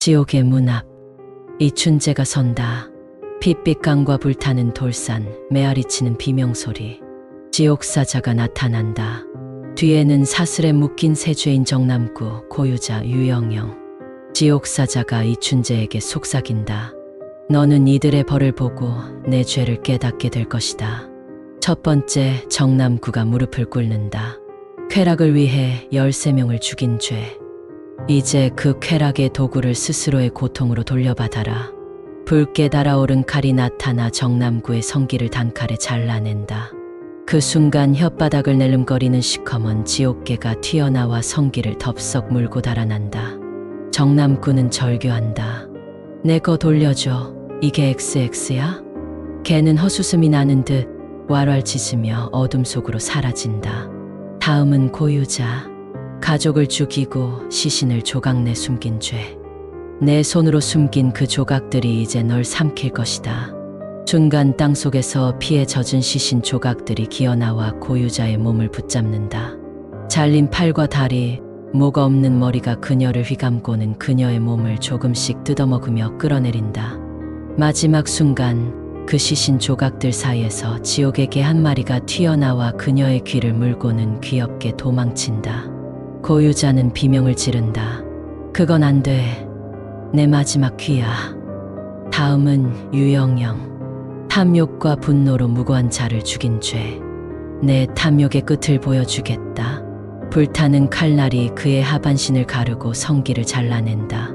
지옥의 문 앞. 이춘재가 선다. 핏빛 강과 불타는 돌산, 메아리치는 비명소리. 지옥사자가 나타난다. 뒤에는 사슬에 묶인 세죄인 정남구, 고유자 유영영. 지옥사자가 이춘재에게 속삭인다. 너는 이들의 벌을 보고 내 죄를 깨닫게 될 것이다. 첫 번째, 정남구가 무릎을 꿇는다. 쾌락을 위해 13명을 죽인 죄. 이제 그 쾌락의 도구를 스스로의 고통으로 돌려받아라. 붉게 달아오른 칼이 나타나 정남구의 성기를 단칼에 잘라낸다. 그 순간 혓바닥을 내름거리는 시커먼 지옥개가 튀어나와 성기를 덥석 물고 달아난다. 정남구는 절규한다. 내 거 돌려줘. 이게 XX야? 걔는 헛웃음이 나는 듯 왈왈 짖으며 어둠 속으로 사라진다. 다음은 고유자. 가족을 죽이고 시신을 조각 내 숨긴 죄. 내 손으로 숨긴 그 조각들이 이제 널 삼킬 것이다. 중간 땅 속에서 피에 젖은 시신 조각들이 기어나와 고유자의 몸을 붙잡는다. 잘린 팔과 다리, 목 없는 머리가 그녀를 휘감고는 그녀의 몸을 조금씩 뜯어먹으며 끌어내린다. 마지막 순간 그 시신 조각들 사이에서 지옥의 개 한 마리가 튀어나와 그녀의 귀를 물고는 귀엽게 도망친다. 고유자는 비명을 지른다. 그건 안 돼. 내 마지막 귀야. 다음은 유영영. 탐욕과 분노로 무고한 자를 죽인 죄. 내 탐욕의 끝을 보여주겠다. 불타는 칼날이 그의 하반신을 가르고 성기를 잘라낸다.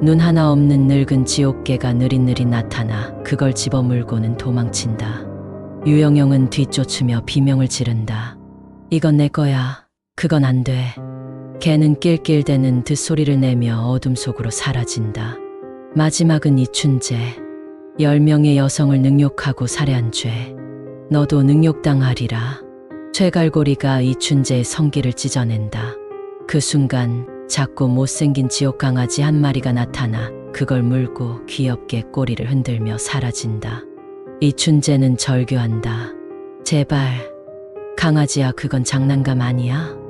눈 하나 없는 늙은 지옥개가 느릿느릿 나타나 그걸 집어물고는 도망친다. 유영영은 뒤쫓으며 비명을 지른다. 이건 내 거야. 그건 안 돼. 개는 낄낄대는 듯소리를 내며 어둠 속으로 사라진다. 마지막은 이춘재. 열 명의 여성을 능욕하고 살해한 죄. 너도 능욕당하리라. 최갈고리가 이춘재의 성기를 찢어낸다. 그 순간 작고 못생긴 지옥 강아지 한 마리가 나타나 그걸 물고 귀엽게 꼬리를 흔들며 사라진다. 이춘재는 절규한다. 제발, 강아지야, 그건 장난감 아니야?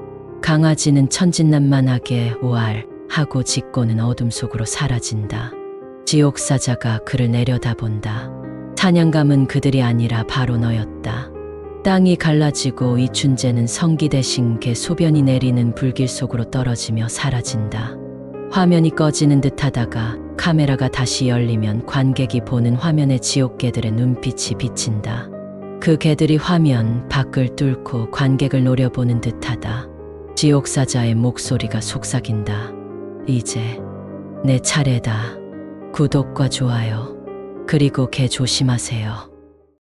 강아지는 천진난만하게 오알 하고 짖고는 어둠 속으로 사라진다. 지옥사자가 그를 내려다본다. 사냥감은 그들이 아니라 바로 너였다. 땅이 갈라지고 이춘재는 성기 대신 개 소변이 내리는 불길 속으로 떨어지며 사라진다. 화면이 꺼지는 듯 하다가 카메라가 다시 열리면 관객이 보는 화면에 지옥개들의 눈빛이 비친다. 그 개들이 화면 밖을 뚫고 관객을 노려보는 듯하다. 지옥사자의 목소리가 속삭인다. 이제 내 차례다. 구독과 좋아요. 그리고 개 조심하세요.